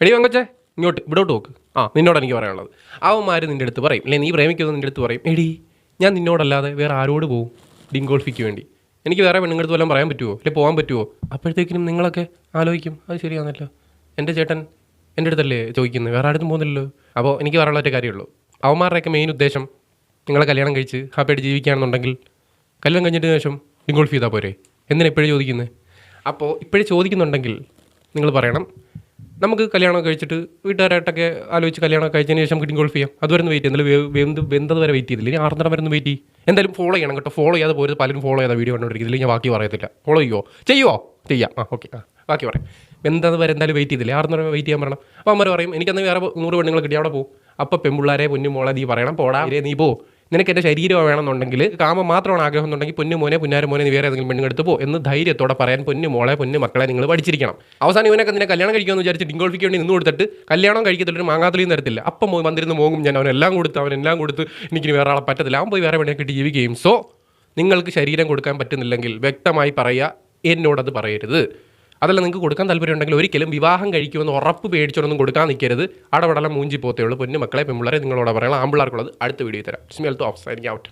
എടി വെങ്കച്ചേ ഇങ്ങോട്ട് ഇവിടോട്ട് നോക്ക്. ആ നിന്നോട് എനിക്ക് പറയാനുള്ളത്. അവന്മാർ നിന്റെ അടുത്ത് പറയും അല്ലെ നീ പ്രേമിക്കുന്നത് നിന്റെ അടുത്ത് പറയും എടി ഞാൻ നിന്നോടല്ലാതെ വേറെ ആരോട് പോകും ഡിങ്കോൾഫിക്ക് വേണ്ടി? എനിക്ക് വേറെ പെണ്ണുങ്ങളുടെ വല്ലതും പറയാൻ പറ്റുമോ അല്ലെ പോകാൻ പറ്റുമോ അപ്പോഴത്തേക്കിനും നിങ്ങളൊക്കെ ആലോചിക്കും അത് ശരിയാണല്ലോ എന്റെ ചേട്ടൻ എന്റെ അടുത്തല്ലേ ചോദിക്കുന്നത് വേറെ ആരും പോകുന്നില്ലല്ലോ. അപ്പോൾ എനിക്ക് പറയാനുള്ള ഒറ്റ കാര്യമുള്ളൂ അവന്മാരുടെയൊക്കെ മെയിൻ ഉദ്ദേശം നിങ്ങളെ കല്യാണം കഴിച്ച് ഹാപ്പിയായിട്ട് ജീവിക്കുകയാണെന്നുണ്ടെങ്കിൽ കല്യാണം കഴിഞ്ഞിട്ട് ശേഷം ഡിങ്കോൾഫ് ചെയ്താൽ പോരെ. എന്തിനാണ് ഇപ്പോഴേ ചോദിക്കുന്നത് അപ്പോൾ ഇപ്പോഴേ ചോദിക്കുന്നുണ്ടെങ്കിൽ നിങ്ങൾ പറയണം നമുക്ക് കല്യാണം കഴിച്ചിട്ട് വീട്ടുകാരായിട്ടൊക്കെ ആലോചിച്ച് കല്യാണം കഴിച്ചതിന് ശേഷം നമുക്ക് ഗോൾഫ് ചെയ്യാം. അതുവരെ ഒന്ന് വെയിറ്റ് ചെയ്യുന്നില്ല വെന്ത് വെന്തത് വരെ വെയിറ്റ് ചെയ്തില്ല. ഇനി ആറുന്നര വരെ ഒന്ന് വെയിറ്റ് ചെയ്യും. എന്തായാലും ഫോളോ ചെയ്യണം കേട്ടോ. ഫോളോ ചെയ്യാതെ പോയത് പലരും ഫോളോ ചെയ്താൽ വീഡിയോ കണ്ടുകൊണ്ടിരിക്കുന്നില്ല ഞാൻ ബാക്കി പറയത്തില്ല. ഫോളോ ചെയ്യുമോ ചെയ്യുമോ ചെയ്യാം. ആ ഓക്കെ ആ ബാക്കി പറയാം. വെന്തത് വരെ എന്തായാലും വെയിറ്റ് ചെയ്തില്ല. ആറുന്നര വെയിറ്റ് ചെയ്യാൻ പറയണം. അപ്പോൾ അമ്മ പറയും എനിക്കന്ന് വേറെ നൂറ് പെണ്ണുങ്ങൾ കിട്ടി. അവിടെ പോകും അപ്പോൾ പെൺപിള്ളാരെ പൊന്നും മോളെ നീ പറയണം. പോടാ. നീ പോ. നിനക്ക് എന്റെ ശരീരം വേണമെന്നുണ്ടെങ്കിൽ കാമം മാത്രമാണ് ആഗ്രഹം എന്നുണ്ടെങ്കിൽ പൊന്നു മോനെ പുന്നാര മോനെ നീ വേറെ ഏതെങ്കിലും പെണ്ണുങ്ങൾ എടുത്ത് പോ എന്ന് ധൈര്യത്തോടെ പറയാൻ പൊന്നു മോളെ പൊന്നു മക്കളെ നിങ്ങൾ പഠിച്ചിരിക്കണം. അവസാനം ഇവനൊക്കെ നിന്നെ കല്യാണം കഴിക്കുമെന്ന് വിചാരിച്ച് ഡിങ്കോൾഫിക്ക് വേണ്ടി നിന്ന് കൊടുത്തിട്ട് കല്യാണം കഴിക്കത്തില്ല ഒരു മാങ്ങാത്തലിയും തരത്തില്ല. അപ്പം വന്നിരുന്ന് മോങ്ങും ഞാൻ അവനെല്ലാം കൊടുത്ത് അവനെല്ലാം കൊടുത്ത് എനിക്ക് വേറെ ആളെ പറ്റത്തില്ല. അവൻ പോയി വേറെ പെണ്ണിനെ ജീവിക്കുകയും. സോ നിങ്ങൾക്ക് ശരീരം കൊടുക്കാൻ പറ്റുന്നില്ലെങ്കിൽ വ്യക്തമായി പറയുക എന്നോടത് പറയരുത്. അതല്ല നിങ്ങൾക്ക് കൊടുക്കാൻ താല്പര്യമുണ്ടെങ്കിൽ ഒരിക്കലും വിവാഹം കഴിക്കുമെന്ന് ഉറപ്പ് പേടിച്ചോടൊന്നും കൊടുക്കാൻ നിൽക്കരുത്. അടവടല മൂഞ്ചി പോത്തേ ഉള്ളൂ പൊന്നു മക്കളെ പെൺപിള്ളേരെ നിങ്ങളോട് പറയണം ആമ്പിള്ളേർക്കുള്ളത് അടുത്ത വീഡിയോ തരാം. Smell to off signing out